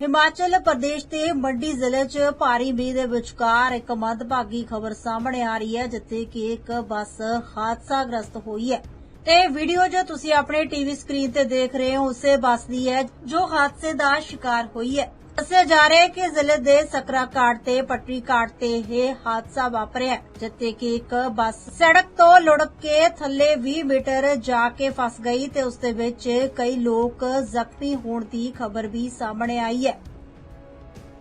ਹਿਮਾਚਲ ਪ੍ਰਦੇਸ਼ ਦੇ ਮੰਡੀ ਜ਼ਿਲ੍ਹੇ 'ਚ ਭਾਰੀ ਮੀਂਹ ਦੇ ਵਿਚਕਾਰ ਇੱਕ ਮੰਦਭਾਗੀ ਖਬਰ ਸਾਹਮਣੇ ਆ ਰਹੀ ਹੈ, ਜਿੱਥੇ ਕਿ ਇੱਕ ਬੱਸ ਹਾਦਸਾਗ੍ਰਸਤ ਹੋਈ ਹੈ। ਤੇ ਵੀਡੀਓ ਜੋ ਤੁਸੀਂ ਆਪਣੇ ਟੀਵੀ ਸਕਰੀਨ ਤੇ ਦੇਖ ਰਹੇ ਹੋ, ਉਸੇ ਬੱਸ ਦੀ ਹੈ, ਜੋ ਹਾਦਸੇ ਦਾ ਸ਼ਿਕਾਰ ਹੋਈ ਹੈ। ਦੱਸਿਆ ਜਾ ਰਿਹਾ ਹੈ ਕਿ ਜ਼ਿਲ੍ਹੇ ਦੇ ਸਕਰਾ ਘਾਟ ਤੇ ਪਟਰੀ ਘਾਟ ਤੇ ਇਹ ਹਾਦਸਾ ਵਾਪਰਿਆ ਹੈ, ਜਿੱਥੇ ਕਿ ਇੱਕ ਬੱਸ ਸੜਕ ਤੋਂ ਲੁੜਕ ਕੇ ਥੱਲੇ 20 ਮੀਟਰ ਜਾ ਕੇ ਫਸ ਗਈ ਤੇ ਉਸ ਦੇ ਵਿੱਚ ਕਈ ਲੋਕ ਜ਼ਖਮੀ ਹੋਣ ਦੀ ਖਬਰ ਵੀ ਸਾਹਮਣੇ ਆਈ ਹੈ।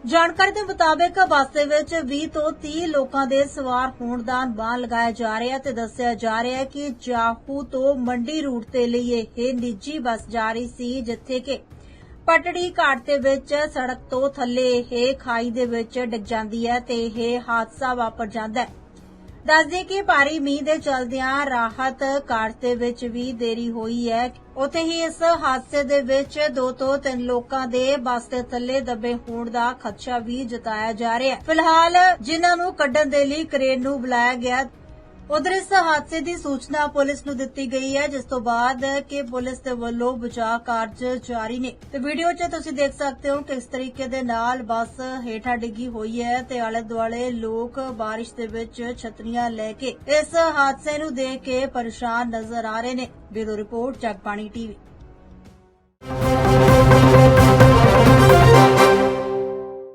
ਜਾਣਕਾਰੀ ਦੇ ਮੁਤਾਬਕ ਬੱਸ ਦੇ ਵਿੱਚ 20 ਤੋਂ 30 ਲੋਕਾਂ ਦੇ ਸਵਾਰ ਹੋਣ ਦਾ ਅਨੁਮਾਨ ਲਗਾਇਆ ਜਾ ਰਿਹਾ ਤੇ ਦੱਸਿਆ ਜਾ ਰਿਹਾ ਹੈ ਕਿ ਜਾਹੂ ਤੋਂ ਮੰਡੀ ਰੂਟ ਤੇ ਲਈ ਇਹ ਨਿੱਜੀ ਬੱਸ ਜਾ ਰਹੀ ਸੀ ਜਿੱਥੇ ਕਿ ਪਟੜੀ ਘਾਟ ਦੇ ਵਿੱਚ ਸੜਕ ਤੋਂ ਥੱਲੇ ਇਹ ਖਾਈ ਦੇ ਵਿੱਚ ਡਿੱਗ ਜਾਂਦੀ ਹੈ ਤੇ ਇਹ ਹਾਦਸਾ ਵਾਪਰ ਜਾਂਦਾ ਹੈ। ਦੱਸਦੇ ਕਿ ਭਾਰੀ ਮੀਂਹ ਦੇ ਚਲਦਿਆਂ ਰਾਹਤ ਕਾਰਜ ਦੇ ਵਿੱਚ ਵੀ ਦੇਰੀ ਹੋਈ ਹੈ। ਉਥੇ ਹੀ ਇਸ ਹਾਦਸੇ ਦੇ ਵਿੱਚ ਦੋ ਤੋਂ ਤਿੰਨ ਲੋਕਾਂ ਦੇ ਬੱਸ ਦੇ ਥੱਲੇ ਦੱਬੇ ਹੋਣ ਦਾ ਖਦਸ਼ਾ ਵੀ ਜਤਾਇਆ ਜਾ ਰਿਹਾ ਹੈ। ਫਿਲਹਾਲ ਜਿਨ੍ਹਾਂ ਨੂੰ ਕੱਢਣ ਦੇ ਲਈ ਕਰੇਨ ਨੂੰ ਬੁਲਾਇਆ ਗਿਆ ਉਧਰ ਇਸ ਹਾਦਸੇ ਦੀ ਸੂਚਨਾ ਪੁਲਿਸ ਨੂੰ ਦਿੱਤੀ ਗਈ ਹੈ, ਜਿਸ ਤੋਂ ਬਾਅਦ ਕਿ ਪੁਲਿਸ ਦੇ ਵੱਲੋਂ ਬਚਾਅ ਕਾਰਜ ਜਾਰੀ ਨੇ। ਤੇ ਵੀਡੀਓ 'ਚ ਤੁਸੀਂ ਦੇਖ ਸਕਦੇ ਹੋ ਕਿਸ ਤਰੀਕੇ ਦੇ ਨਾਲ ਬੱਸ ਹੇਠਾਂ ਡਿੱਗੀ ਹੋਈ ਹੈ ਤੇ ਆਲੇ ਦੁਆਲੇ ਲੋਕ ਬਾਰਿਸ਼ ਦੇ ਵਿੱਚ ਛਤਰੀਆਂ ਲੈ ਕੇ ਇਸ ਹਾਦਸੇ ਨੂੰ ਦੇਖ ਕੇ ਪਰੇਸ਼ਾਨ ਨਜ਼ਰ ਆ ਰਹੇ ਨੇ। Bureau report, Jagbani TV.